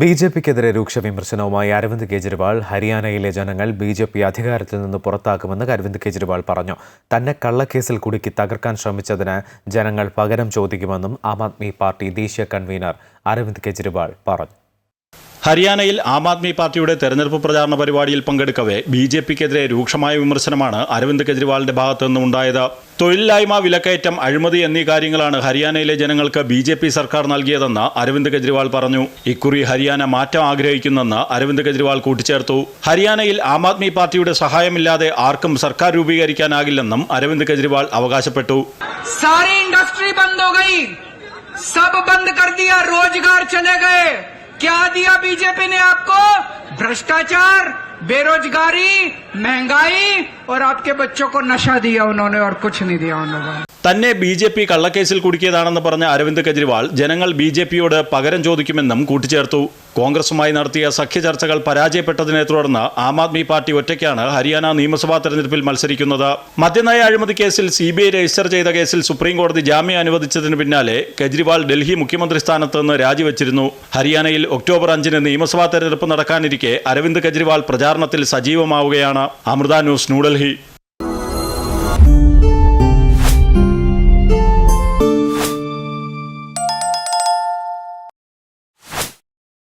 B J പിക്കെതിരെ രൂക്ഷ വിമർശനവുമായി അരവിന്ദ് കെജ്രിവാൾ. ഹരിയാനയിലെ ജനങ്ങൾ ബി ജെ പി അധികാരത്തിൽ നിന്ന് പുറത്താക്കുമെന്ന് അരവിന്ദ് കെജ്രിവാൾ പറഞ്ഞു. തന്നെ കള്ളക്കേസിൽ കുടുക്കി തകർക്കാൻ ശ്രമിച്ചതിന് ജനങ്ങൾ പകരം ചോദിക്കുമെന്നും ആം ആദ്മി പാർട്ടി ദേശീയ കൺവീനർ അരവിന്ദ് കെജ്രിവാൾ പറഞ്ഞു. ഹരിയാനയിൽ ആം ആദ്മി പാർട്ടിയുടെ തെരഞ്ഞെടുപ്പ് പ്രചാരണ പരിപാടിയിൽ പങ്കെടുക്കവേ ബി ജെ പിക്കെതിരെ രൂക്ഷമായ വിമർശനമാണ് അരവിന്ദ് കെജ്രിവാളിന്റെ ഭാഗത്തുനിന്ന് ഉണ്ടായത്. തൊഴിലില്ലായ്മ വിലക്കയറ്റം അഴിമതി എന്നീ കാര്യങ്ങളാണ് ഹരിയാനയിലെ ജനങ്ങൾക്ക് ബി ജെ പി സർക്കാർ നൽകിയതെന്ന് അരവിന്ദ് കെജ്രിവാൾ പറഞ്ഞു. ഇക്കുറി ഹരിയാന മാറ്റം ആഗ്രഹിക്കുന്നെന്ന് അരവിന്ദ് കെജ്രിവാൾ കൂട്ടിച്ചേർത്തു. ഹരിയാനയിൽ ആം ആദ്മി പാർട്ടിയുടെ സഹായമില്ലാതെ ആർക്കും സർക്കാർ രൂപീകരിക്കാനാകില്ലെന്നും അരവിന്ദ് കെജ്രിവാൾ അവകാശപ്പെട്ടു. സാരി ഇൻഡസ്ട്രി ബന്ദ് ഹോ ഗയി സബ് ബന്ദ് കർ ദിയ റോജ്ഗാർ ചലേ ഗയേ दिया बीजेपी ने आपको? भ्रष्टाचार, बेरोजगारी, महँगाई, और आपके बच्चों को नशा दिया उन्होंने और कुछ नहीं दिया उन्होंने തന്നെ ബി ജെ പി കള്ളക്കേസിൽ കുടുക്കിയതാണെന്ന് പറഞ്ഞ അരവിന്ദ് കെജ്രിവാൾ ജനങ്ങൾ ബി ജെ പിയോട് പകരം ചോദിക്കുമെന്നും കൂട്ടിച്ചേർത്തു. കോൺഗ്രസുമായി നടത്തിയ സഖ്യ ചർച്ചകൾ പരാജയപ്പെട്ടതിനെ തുടർന്ന് ആം ആദ്മി പാർട്ടി ഒറ്റയ്ക്കാണ് ഹരിയാന നിയമസഭാ തെരഞ്ഞെടുപ്പിൽ മത്സരിക്കുന്നത്. മദ്യനയ അഴിമതി കേസിൽ സി ബി ഐ രജിസ്റ്റർ ചെയ്ത കേസിൽ സുപ്രീം കോടതി ജാമ്യം അനുവദിച്ചതിന് പിന്നാലെ കെജ്രിവാൾ ഡൽഹി മുഖ്യമന്ത്രി സ്ഥാനത്ത് നിന്ന് രാജിവെച്ചിരുന്നു. ഹരിയാനയിൽ ഒക്ടോബർ അഞ്ചിന് നിയമസഭാ തെരഞ്ഞെടുപ്പ് നടക്കാനിരിക്കെ അരവിന്ദ് കെജ്രിവാൾ പ്രചാരണത്തിൽ സജീവമാവുകയാണ്. അമൃത ന്യൂസ് ന്യൂഡൽഹി.